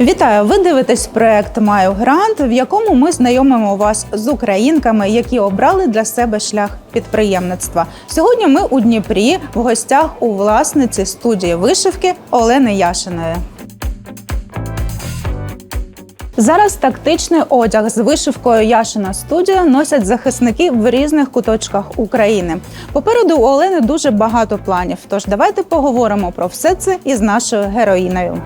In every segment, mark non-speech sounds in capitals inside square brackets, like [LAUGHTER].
Вітаю! Ви дивитесь проект Маю грант, в якому ми знайомимо вас з українками, які обрали для себе шлях підприємництва. Сьогодні ми у Дніпрі в гостях у власниці студії вишивки Олени Яшиної. Зараз тактичний одяг з вишивкою Яшина студія носять захисники в різних куточках України. Попереду у Олени дуже багато планів. Тож давайте поговоримо про все це із нашою героїною.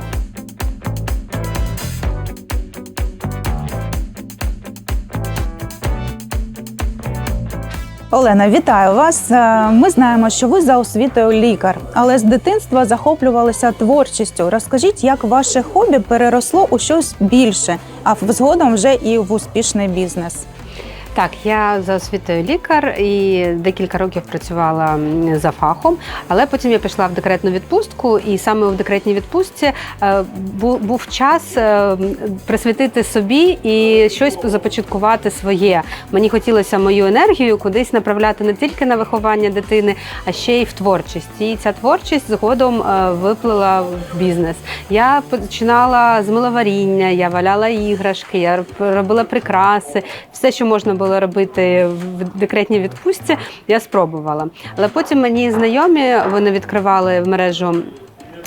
Олена, вітаю вас. Е, Ми знаємо, що ви за освітою лікар, але з дитинства захоплювалися творчістю. Розкажіть, як ваше хобі переросло у щось більше, а згодом вже і в успішний бізнес. Так, я за освітою лікар і декілька років працювала за фахом, але потім я пішла в декретну відпустку, і саме в декретній відпустці е, бу- був час е, присвятити собі і щось започаткувати своє. Мені хотілося мою енергію кудись направляти не тільки на виховання дитини, а ще й в творчість. І ця творчість згодом е, виплила в бізнес. Я починала з миловаріння, я валяла іграшки, я робила прикраси, все, що можна було робити в декретній відпустці, я спробувала. Але потім мені знайомі вони відкривали в мережу.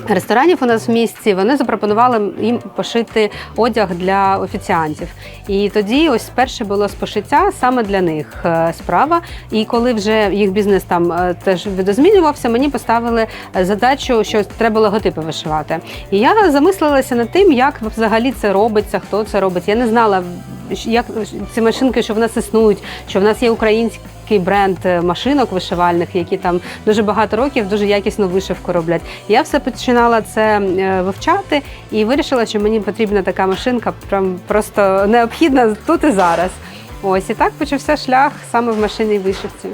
Ресторанів у нас в місті вони запропонували їм пошити одяг для офіціантів. І тоді ось перше було з пошиття саме для них е, справа. І коли вже їх бізнес там е, теж видозмінювався, мені поставили е, задачу, що треба логотипи вишивати. І я замислилася над тим, як взагалі це робиться, хто це робить. Я не знала, як ці машинки, що в нас існують, що в нас є українські. Бренд е, машинок вишивальних, які там дуже багато років дуже якісну вишивку роблять. Я все починала це е, вивчати і вирішила, що мені потрібна така машинка, прям просто необхідна тут і зараз. Ось і так почався шлях саме в машинній вишивці.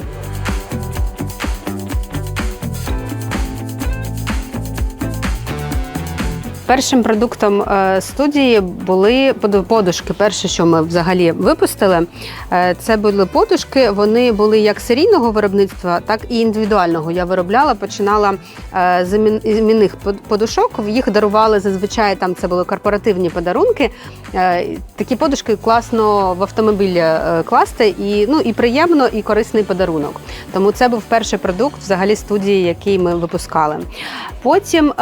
Першим продуктом е, студії були подушки. Перше, що ми взагалі випустили, е, це були подушки. Вони були як серійного виробництва, так і індивідуального. Я виробляла, починала е, з іменних подушок. Їх дарували зазвичай. Там це були корпоративні подарунки. Такі подушки класно в автомобіль е, класти, і ну і приємно, і корисний подарунок. Тому це був перший продукт взагалі студії, який ми випускали. Потім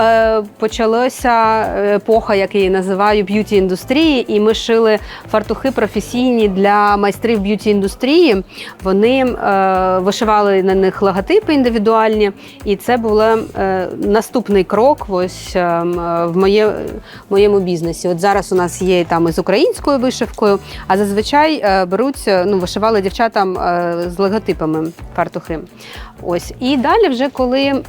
почалася епоха, як я її називаю, б'юті індустрії, і ми шили фартухи професійні для майстрів б'юті індустрії. Вони е, вишивали на них логотипи індивідуальні, і це був е, наступний крок ось е, е, в моє, моєму бізнесі. От зараз у нас є там із українською вишивкою, а зазвичай е, беруть, е, ну, вишивали дівчатам е, з логотипами фартухи. Ось і далі, вже коли е,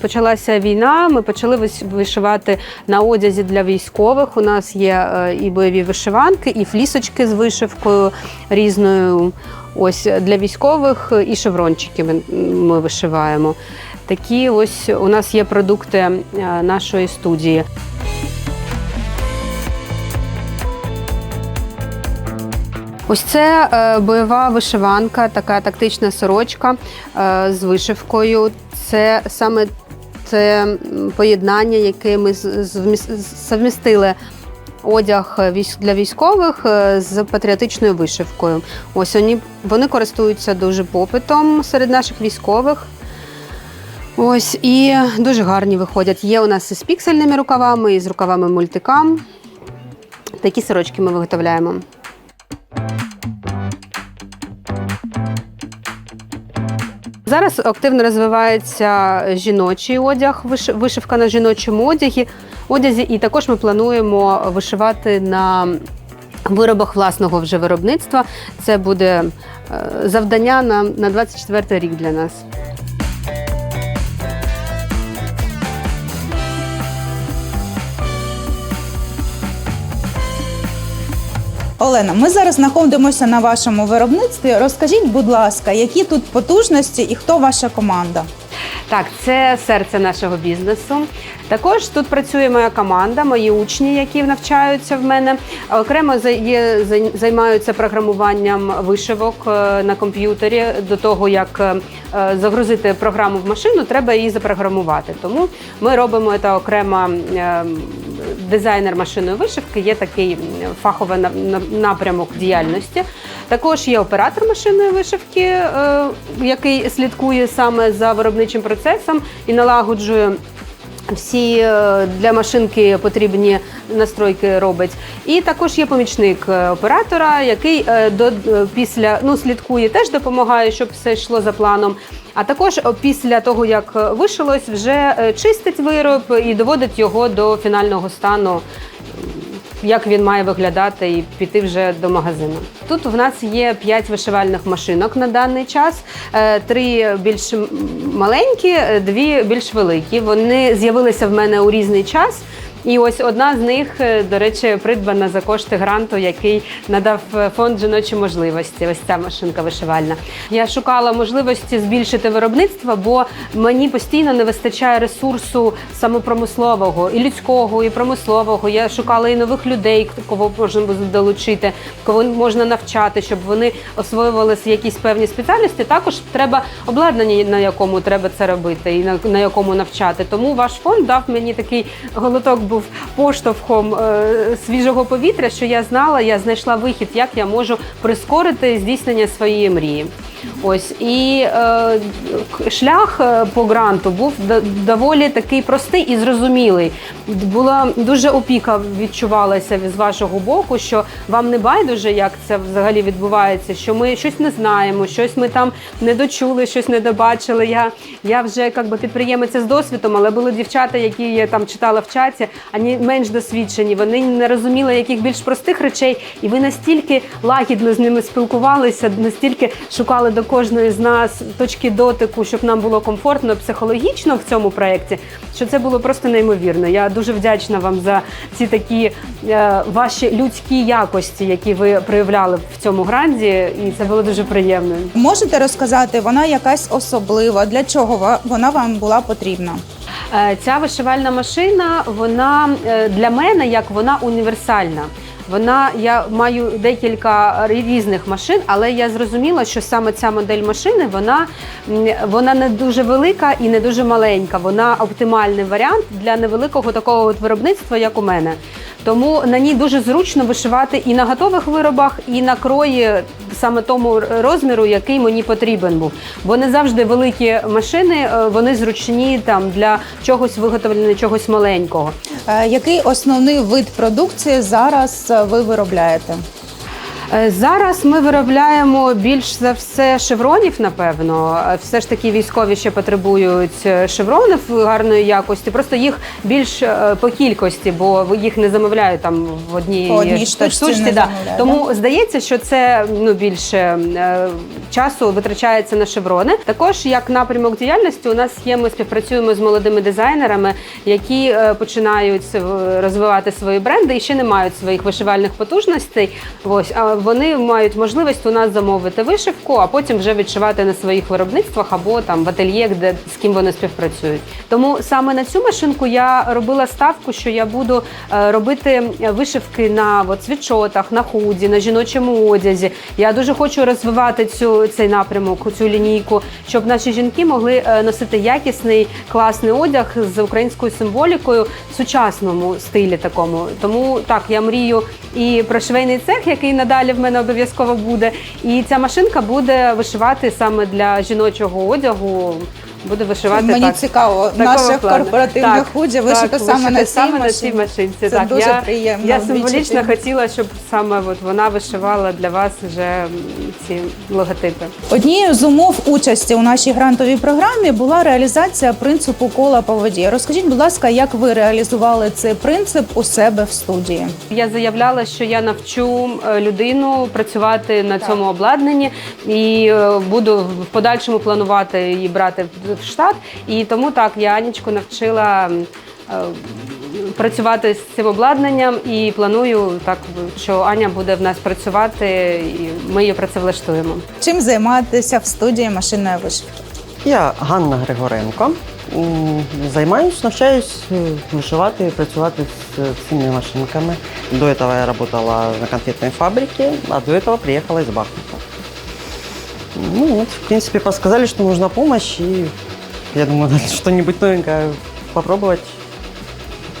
почалася війна, ми почали виш- вишивати на одязі для військових. У нас є е, і бойові вишиванки, і флісочки з вишивкою різною. Ось для військових е, і шеврончики ми, вишиваємо. Такі ось у нас є продукти е, нашої студії. Ось це е, бойова вишиванка, така тактична сорочка е, з вишивкою. Це саме це поєднання, яке ми совмістили одяг для військових е, з патріотичною вишивкою. Ось вони, вони користуються дуже попитом серед наших військових. Ось і дуже гарні виходять. Є у нас і з піксельними рукавами, і з рукавами мультикам. Такі сорочки ми виготовляємо. Зараз активно розвивається жіночий одяг, виш- вишивка на жіночому одязі, одязі, і також ми плануємо вишивати на виробах власного вже виробництва. Це буде е, завдання на 24 рік для нас. Олена, ми зараз знаходимося на вашому виробництві. Розкажіть, будь ласка, які тут потужності і хто ваша команда? Так, це серце нашого бізнесу. Також тут працює моя команда, мої учні, які навчаються в мене. Окремо є, займаються програмуванням вишивок е, на комп'ютері. До того як е, загрузити програму в машину, треба її запрограмувати. Тому ми робимо це окрема е, дизайнер машинної вишивки, є такий фаховий на- на- напрямок діяльності. Також є оператор машинної вишивки, е, який слідкує саме за виробничим процесом і налагоджує. Всі е, для машинки потрібні настройки робить. І також є помічник е, оператора, який е, до, після ну, слідкує, теж допомагає, щоб все йшло за планом. А також після того, як вишилось, вже чистить вироб і доводить його до фінального стану як він має виглядати і піти вже до магазину. Тут в нас є 5 вишивальних машинок на даний час. Е, Три більш маленькі, е, дві більш великі. Вони з'явилися в мене у різний час. І ось одна з них, е, до речі, придбана за кошти гранту, який надав е, фонд жіночі можливості. Ось ця машинка вишивальна. Я шукала можливості збільшити виробництво, бо мені постійно не вистачає ресурсу самопромислового і людського, і промислового. Я шукала і нових людей, кого можна долучити, кого можна навчати, щоб вони освоювалися якісь певні спеціальності. Також треба обладнання, на якому треба це робити, і на, на якому навчати. Тому ваш фонд дав мені такий голоток був поштовхом е, свіжого повітря, що я знала, я знайшла вихід, як я можу прискорити здійснення своєї мрії. Ось і е, шлях е, по гранту був доволі такий простий і зрозумілий. Була дуже опіка відчувалася з вашого боку, що вам не байдуже, як це взагалі відбувається, що ми щось не знаємо, щось ми там не дочули, щось не добачили. Я, я вже як би підприємиця з досвідом, але були дівчата, які я там читала в чаті, вони менш досвідчені, вони не розуміли яких більш простих речей, і ви настільки лагідно з ними спілкувалися, настільки шукали до кожної з нас точки дотику, щоб нам було комфортно психологічно в цьому проєкті, що це було просто неймовірно. Я дуже вдячна вам за ці такі е, ваші людські якості, які ви проявляли в цьому гранді, і це було дуже приємно. Можете розказати, вона якась особлива? Для чого вона вам була потрібна? Е, Ця вишивальна машина, вона е, для мене як вона універсальна. Вона я маю декілька різних машин, але я зрозуміла, що саме ця модель машини вона, вона не дуже велика і не дуже маленька. Вона оптимальний варіант для невеликого такого от виробництва, як у мене. Тому на ній дуже зручно вишивати і на готових виробах, і на крої саме тому розміру, який мені потрібен був. Бо не завжди великі машини, е, вони зручні там для чогось виготовлення, чогось маленького. Е, Який основний вид продукції зараз е, ви виробляєте? Е, Зараз ми виробляємо більш за все шевронів, напевно. Е, Все ж таки військові ще потребують е, шевронів гарної якості. Просто їх більш по кількості, бо їх не замовляють там в одній, По одній штучці не да. Тому здається, що це ну більше часу витрачається на шеврони. Також як напрямок діяльності у нас є. Ми співпрацюємо з молодими дизайнерами, які починають розвивати свої бренди і ще не мають своїх вишивальних потужностей. Ось а вони мають можливість у нас замовити вишивку, а потім вже відшивати на своїх виробництвах або там в ательє, де з ким вони співпрацюють. Тому саме на цю машинку я робила ставку, що я буду е, робити вишивки на от, світшотах, на худі, на жіночому одязі. Я дуже хочу розвивати цю цей напрямок, цю лінійку, щоб наші жінки могли е, носити якісний класний одяг з українською символікою в сучасному стилі такому. Тому так я мрію і про швейний цех, який надалі в мене обов'язково буде. І ця машинка буде вишивати саме для жіночого одягу. Буде вишивати Мені так. цікаво, наше плану. корпоративне Так, худі вишито так, саме на цій саме на цій машинці. Це так, дуже я, приємно Я символічно хотіла, щоб саме от вона вишивала для вас вже ці логотипи. Однією з умов участі у нашій грантовій програмі була реалізація принципу кола по воді. Розкажіть, будь ласка, як ви реалізували цей принцип у себе в студії? Я заявляла, що я навчу людину працювати на цьому обладнанні і е, буду в подальшому планувати її брати в- в штат. І тому так я Анічку навчила. е, Працювати з цим обладнанням і планую так, що Аня буде в нас працювати, і ми її працевлаштуємо. Чим займатися в студії машинної вишивки? Я Ганна Григоренко. Займаюсь, навчаюсь е, вишивати, працювати з цими машинками. До этого я работала на конфетной фабрике, а до этого приехала из Бахмута. Ну вот, в принципе, подсказали, что нужна помощь, и я думаю, [LAUGHS] надо что-нибудь новенькое попробовать.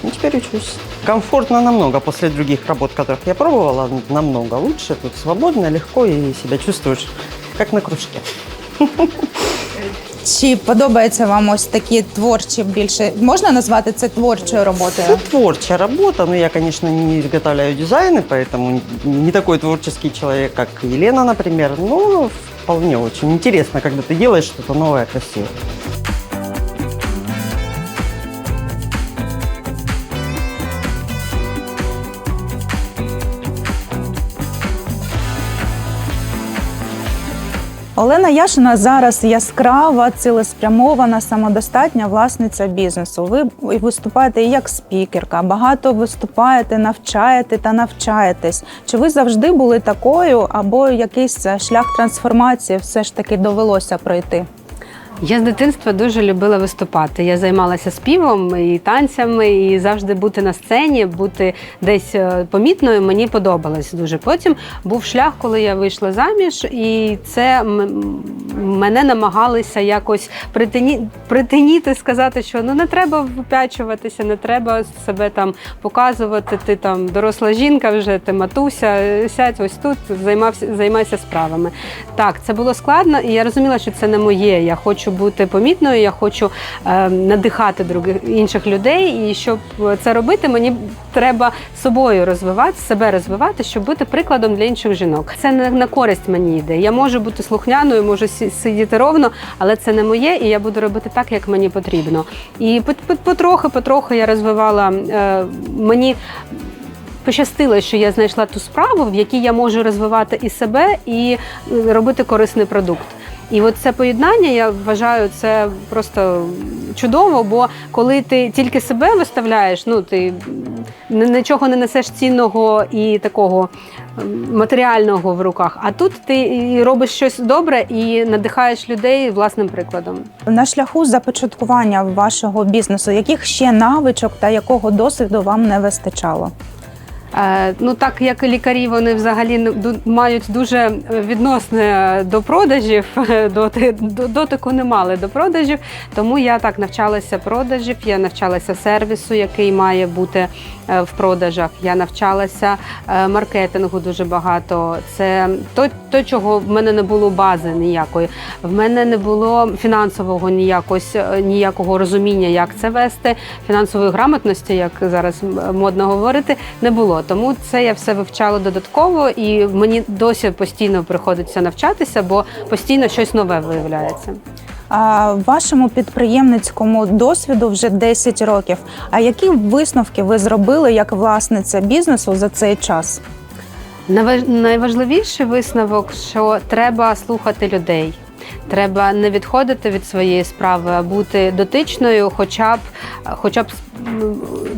Ну, теперь учусь. комфортно намного после других работ, которых я пробовала, намного лучше. Тут свободно, легко и себя чувствуешь как на кружке. [LAUGHS] Чи подобається вам ось такі творчі більше? Можна назвати це творчою роботою? Это творчая работа, но я, конечно, не изготовляю дизайны, поэтому не такой творческий человек, как Елена, например. Но Вполне очень интересно, когда ты делаешь что-то новое, красивое. Олена Яшина зараз яскрава, цілеспрямована, самодостатня власниця бізнесу. Ви виступаєте як спікерка, багато виступаєте, навчаєте та навчаєтесь. Чи ви завжди були такою, або якийсь е, шлях трансформації все ж таки довелося пройти? Я з дитинства дуже любила виступати. Я займалася співом і танцями, і завжди бути на сцені, бути десь е, помітною мені подобалось дуже. Потім був шлях, коли я вийшла заміж, і це мене намагалися якось притині, притиніти, сказати, що ну не треба випячуватися, не треба себе там показувати. Ти там доросла жінка, вже ти матуся, сядь ось тут, займався, займайся справами. Так, це було складно, і я розуміла, що це не моє. Я хочу бути помітною, я хочу е, надихати других інших людей. І щоб це робити, мені треба собою розвивати, себе розвивати, щоб бути прикладом для інших жінок. Це не на користь мені йде. Я можу бути слухняною, можу сидіти ровно, але це не моє, і я буду робити так, як мені потрібно. І пот- пот- потрохи, потрохи я розвивала е, мені. Пощастило, що я знайшла ту справу, в якій я можу розвивати і себе, і е, робити корисний продукт. І от це поєднання, я вважаю, це просто чудово, бо коли ти тільки себе виставляєш, ну ти нічого не несеш цінного і такого матеріального в руках. А тут ти робиш щось добре і надихаєш людей власним прикладом. На шляху започаткування вашого бізнесу, яких ще навичок та якого досвіду вам не вистачало? Е, Ну так як і лікарі, вони взагалі мають дуже відносне до продажів, [LAUGHS] доти, до- дотику не мали до продажів. Тому я так навчалася продажів, я навчалася сервісу, який має бути е, в продажах. Я навчалася е, маркетингу дуже багато. Це то, то, чого в мене не було бази ніякої. В мене не було фінансового ніякось, е, ніякого розуміння, як це вести, фінансової грамотності, як зараз модно говорити, не було. Тому це я все вивчала додатково, і мені досі постійно приходиться навчатися, бо постійно щось нове виявляється. Вашому підприємницькому досвіду вже 10 років. А які висновки ви зробили як власниця бізнесу за цей час? Найваж- Найважливіший висновок, що треба слухати людей. Треба не відходити від своєї справи, а бути дотичною, хоча б, хоча б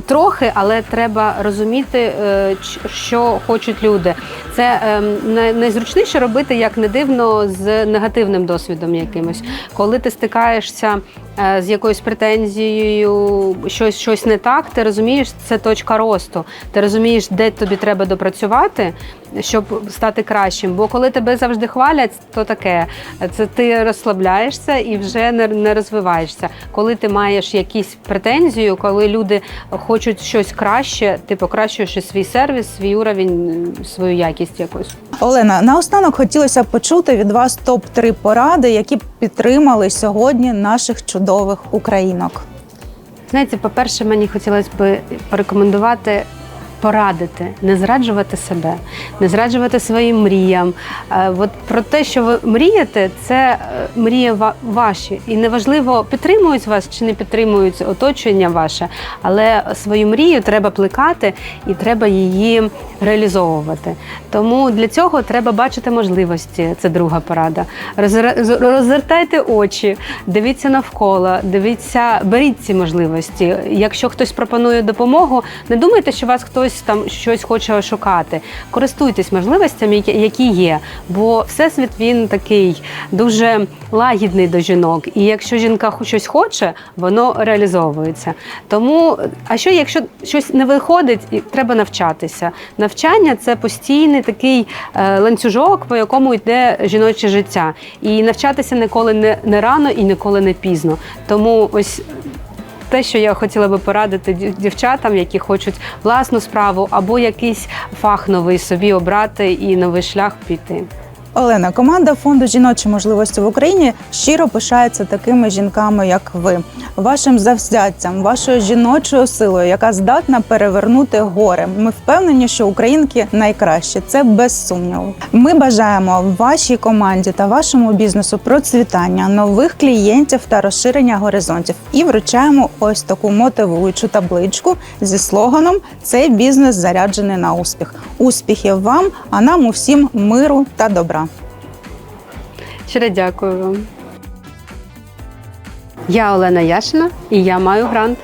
трохи, але треба розуміти, е, що хочуть люди. Це ем, найзручніше робити, як не дивно, з негативним досвідом якимось. Коли ти стикаєшся е, з якоюсь претензією, щось, щось не так, ти розумієш, це точка росту. Ти розумієш, де тобі треба допрацювати, щоб стати кращим. Бо коли тебе завжди хвалять, то таке. Це ти розслабляєшся і вже не, розвиваєшся. Коли ти маєш якісь претензію, коли люди хочуть щось краще, ти покращуєш і свій сервіс, свій уровень, свою якість якось. Олена, наостанок хотілося б почути від вас топ 3 поради, які б підтримали сьогодні наших чудових українок. Знаєте, по-перше, мені хотілося б порекомендувати. Порадити, не зраджувати себе, не зраджувати своїм мріям. Е, От про те, що ви мрієте, це е, мрії ва- ваші. І неважливо, підтримують вас чи не підтримують оточення ваше, але свою мрію треба плекати і треба її реалізовувати. Тому для цього треба бачити можливості. Це друга порада. Розвертайте очі, дивіться навколо, дивіться, беріть ці можливості. Якщо хтось пропонує допомогу, не думайте, що вас хтось там щось хоче шукати. Користуйтесь можливостями, які- які є. Бо всесвіт він такий дуже лагідний до жінок. І якщо жінка щось хоче, воно реалізовується. Тому, а що якщо щось не виходить, треба навчатися. Навчання це постійний такий е, ланцюжок, по якому йде жіноче життя. І навчатися ніколи не, не рано і ніколи не пізно. Тому ось те, що я хотіла би порадити дівчатам, які хочуть власну справу або якийсь фах новий собі обрати і новий шлях піти. Олена, команда фонду жіночі можливості в Україні щиро пишається такими жінками, як ви, вашим завзяттям, вашою жіночою силою, яка здатна перевернути гори. Ми впевнені, що українки найкращі. Це без сумніву. Ми бажаємо вашій команді та вашому бізнесу процвітання, нових клієнтів та розширення горизонтів. І вручаємо ось таку мотивуючу табличку зі слоганом Цей бізнес заряджений на успіх. Успіхів вам, а нам усім миру та добра. Щиро дякую вам. Я Олена Яшина і я маю грант.